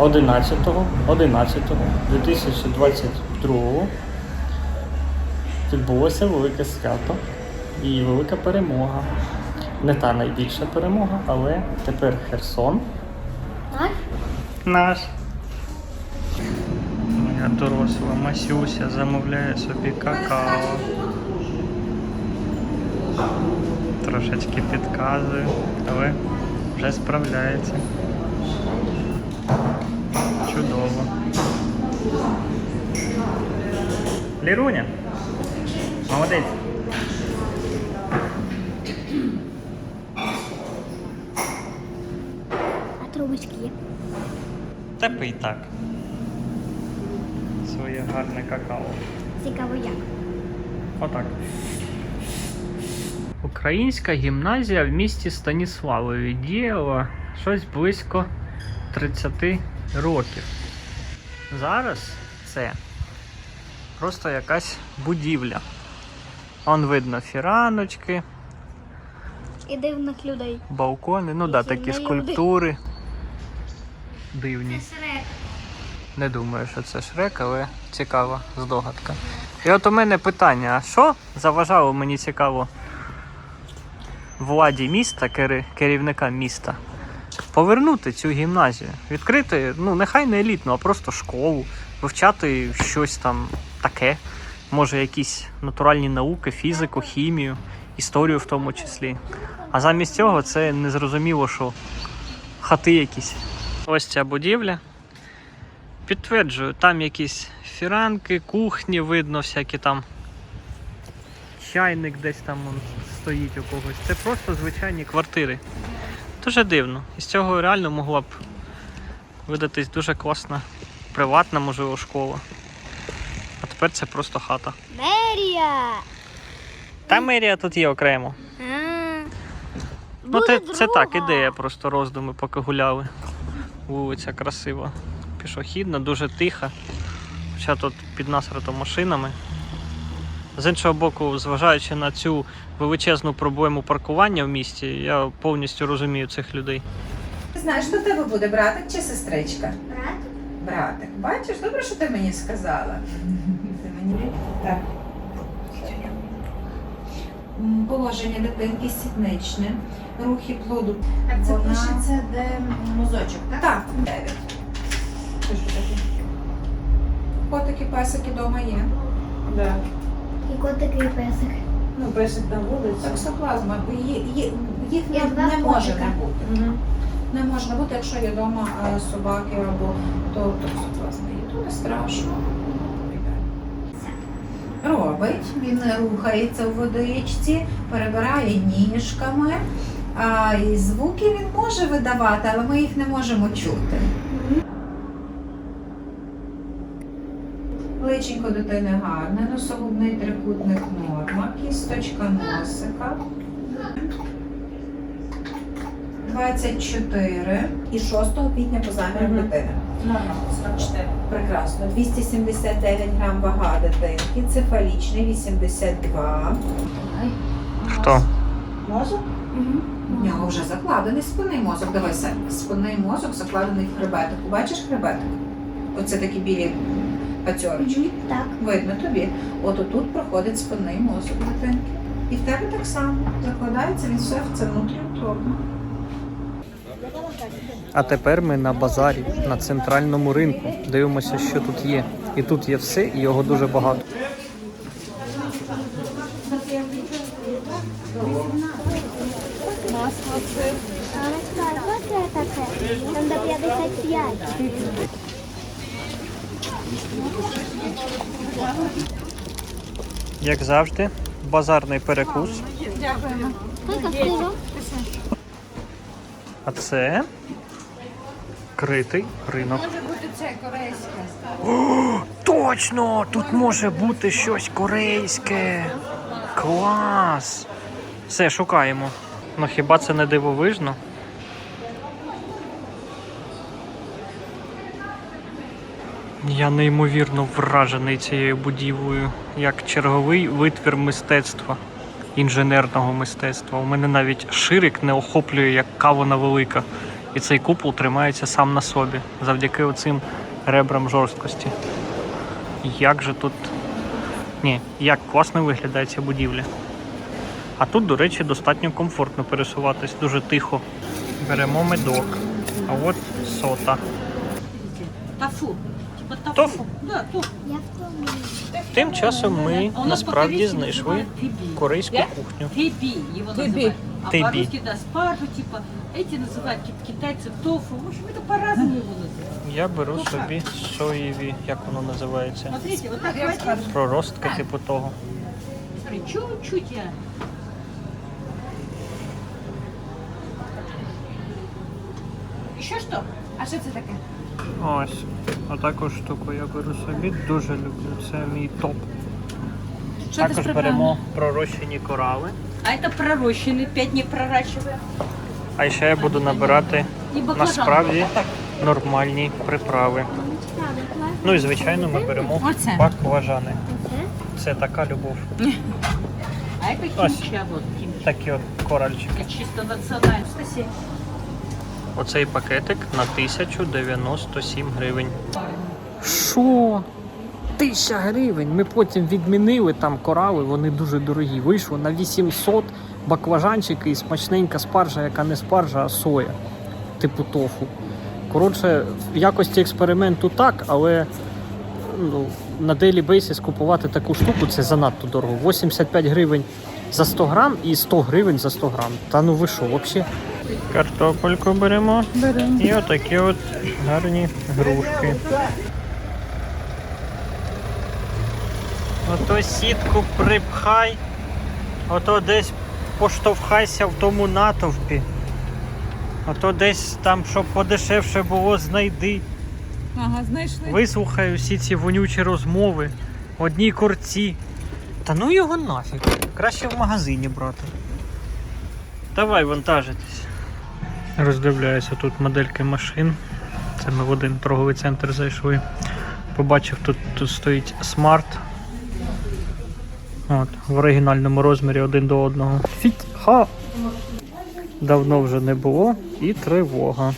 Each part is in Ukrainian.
11 11 2022 відбулося велике свято і велика перемога. Не та найбільша перемога, але тепер Херсон наш. Моя доросла Масюся замовляє собі какао. Трошечки підказую, але вже справляється. Чудово. Ліруня. Молодець. А трубочки є. Тебе і так. Своє гарне какао. Цікаво як. Отак. Українська гімназія в місті Станіславові діяла щось близько 30 років. Зараз це просто якась будівля. Он видно фіраночки, І дивних людей. балкони, ну да, такі скульптури. Дивні. Шрек. Не думаю, що це Шрек, але цікава здогадка. І от у мене питання: а що заважало мені цікаво владі міста, керівника міста, повернути цю гімназію, відкрити, ну нехай не елітну, а просто школу, вивчати щось там таке, може якісь натуральні науки, фізику, хімію, історію в тому числі. А замість цього це незрозуміло, що хати якісь. Ось ця будівля. Підтверджую, там якісь фіранки, кухні видно, всякі там. Чайник десь там стоїть у когось. Це просто звичайні квартири. Дуже дивно. Із цього реально могла б видатись дуже класна приватна, можливо, школа. А тепер це просто хата. Мерія! Та мерія тут є окремо. А. Ну, це, це так, ідея, просто роздуми, поки гуляли. Вулиця красива. Пішохідна, дуже тиха. Хоча тут під насрато машинами. З іншого боку, зважаючи на цю величезну проблему паркування в місті, я повністю розумію цих людей. Знаєш, хто в тебе буде братик чи сестричка? Брат? Братик. Бачиш, добре, що ти мені сказала. Ти мені так. Положення дитинки сідничне, рухи плоду. А це Вона- пишеться, де мозочок, так? Так, дев'ять. Що ж таке? Котики, песики вдома є. Да. І котики і песик. Ну, пишуть на вулиці. Таксоплазма. Є- є- Їх не, два не може котика. не бути. Мгм. Не може бути, якщо є вдома е, собаки або то токсоплазма є, то не страшно. Робить, він рухається в водичці, перебирає ніжками. А, і звуки він може видавати, але ми їх не можемо чути. Личенько дитини гарне, носогубний трикутник норма, кісточка носика. 24 і 6 квітня по замірам Мгм. дитини. Норма, 44. Прекрасно. 279 грам вага дитинки, цефалічний 82. Хто? Мозок? В нього вже закладений спинний мозок. Давай Сем. Спинний мозок закладений в хребетику. Бачиш хребетик? Оце такі білі пацьорочки. Так. Видно тобі. От отут проходить спинний мозок дитинки. І в тебе так само закладається він все в це внутріутробно. А тепер ми на базарі, на центральному ринку. Дивимося, що тут є. І тут є все, і його дуже багато. Що це таке? Там до 55. Як завжди, базарний перекус. Сиру? А це критий ринок. Може бути це корейське. Точно! Тут може бути щось корейське. Клас! Все, шукаємо. Ну хіба це не дивовижно? Я неймовірно вражений цією будівлею, як черговий витвір мистецтва, інженерного мистецтва. У мене навіть ширик не охоплює, яка вона велика. І цей купол тримається сам на собі завдяки оцим ребрам жорсткості. Як же тут. Ні, як класно виглядає ця будівля. А тут, до речі, достатньо комфортно пересуватись, дуже тихо. Беремо медок. А от сота. Тофу. Типа тофу. Тофу? Да, тофу. Я втомлююсь. Тим часом ми А у нас насправді по-корейски знайшли называют фиби. корейську Да? кухню. Фиби его Фиби. называют. А Фиби. по-русски, да, спаржу, типа. Эти называют ки- китайцы тофу. В общем, это по-разному его называют. Я беру собі соєві, як воно називається. Смотрите, вот так хватит. Проростки, типу того. Смотри, чуть-чуть я. Еще что? А что это такое? Ось. Отаку штуку я беру собі. Дуже люблю. Це мій топ. Что это Також с беремо пророщені корали. А это пророщенный, пять не проращиваем. А ще я буду набирати И баклажан. насправді Так. нормальні приправи. Мамочка, баклажан. Ну і звичайно ми беремо Оце. баклажани. Оце? Це така любов. А это Ось. химча, вот химча. Такі от коральчики. Чисто национально. Оцей пакетик на 1097 гривень. Що? Тисяча гривень. Ми потім відмінили там корали, вони дуже дорогі. Вийшло на 800 баклажанчики і смачненька спаржа, яка не спаржа, а соя. Типу тофу. Коротше, в якості експерименту так, але ну, на daily basis купувати таку штуку це занадто дорого. 85 гривень за 100 грам і 100 гривень за 100 грам. Та ну ви що, взагалі? Картопельку беремо. Беремо. І отакі от гарні грушки. Ото сітку припхай, ото десь поштовхайся в тому натовпі. Ото десь там, щоб подешевше було, знайди. Ага, знайшли. Вислухай усі ці вонючі розмови, одні курці. Та ну його нафіг. Краще в магазині брати. Давай вантажитись. Роздивляюся тут модельки машин. Це ми в один торговий центр зайшли. Побачив, тут, тут стоїть смарт. От, в оригінальному розмірі один до одного. Фіть ха! Давно вже не було і тривога.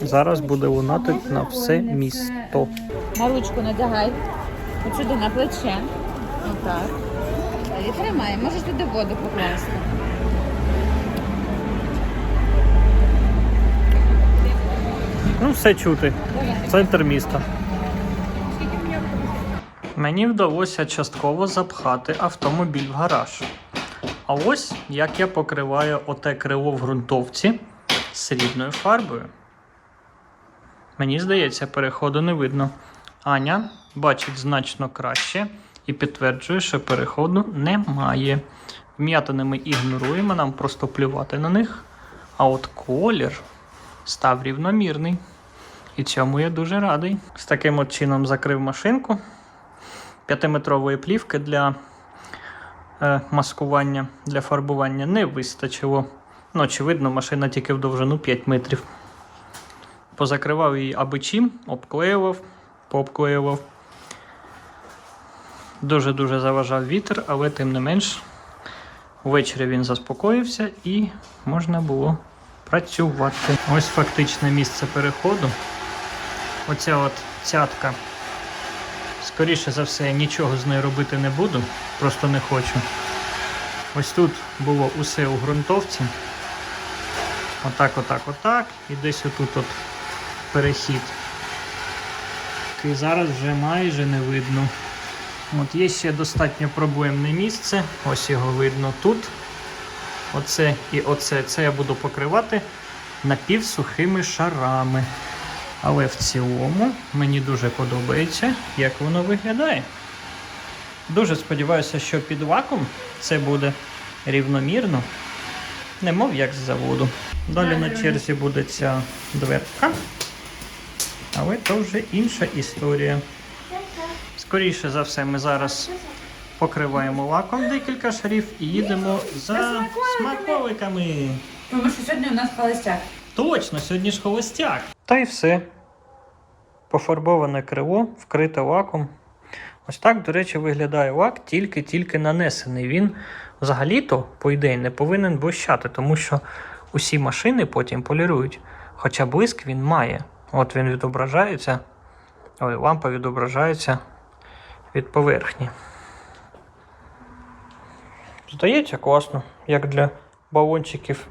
Зараз буде лунати на все місто. На ручку надягай. Сюди на плече. Отак. І тримай. Можеш туди воду покласти. Ну, все чути. Центр міста. Мені вдалося частково запхати автомобіль в гараж. А ось як я покриваю оте крило в ґрунтовці срібною фарбою. Мені здається, переходу не видно. Аня бачить значно краще і підтверджує, що переходу немає. Вм'ятини ми ігноруємо, нам просто плювати на них. А от колір став рівномірний. І цьому я дуже радий. З таким от чином закрив машинку. П'ятиметрової плівки для е, маскування, для фарбування не вистачило. Ну, очевидно, машина тільки в довжину 5 метрів. Позакривав її аби чим, обклеював, пообклеював. Дуже-дуже заважав вітер, але тим не менш, ввечері він заспокоївся і можна було працювати. Ось фактичне місце переходу. Оця от цятка. Скоріше за все, я нічого з нею робити не буду, просто не хочу. Ось тут було усе у ґрунтовці. Отак, отак, отак. І десь отут от перехід. Який зараз вже майже не видно. От є ще достатньо проблемне місце. Ось його видно тут. Оце і оце. Це я буду покривати напівсухими шарами. Але в цілому мені дуже подобається, як воно виглядає. Дуже сподіваюся, що під лаком це буде рівномірно, немов як з заводу. Далі на черзі буде ця дверка. Але то вже інша історія. Скоріше за все, ми зараз покриваємо лаком декілька шарів і їдемо за смаколиками. Тому що сьогодні у нас холостяк. Точно, сьогодні ж холостяк. Та й все. Пофарбоване крило, вкрите лаком. Ось так, до речі, виглядає лак, тільки-тільки нанесений. Він взагалі-то, по ідеї, не повинен блищати, тому що усі машини потім полірують. Хоча блиск він має. От він відображається. Ой, лампа відображається від поверхні. Здається, класно, як для балончиків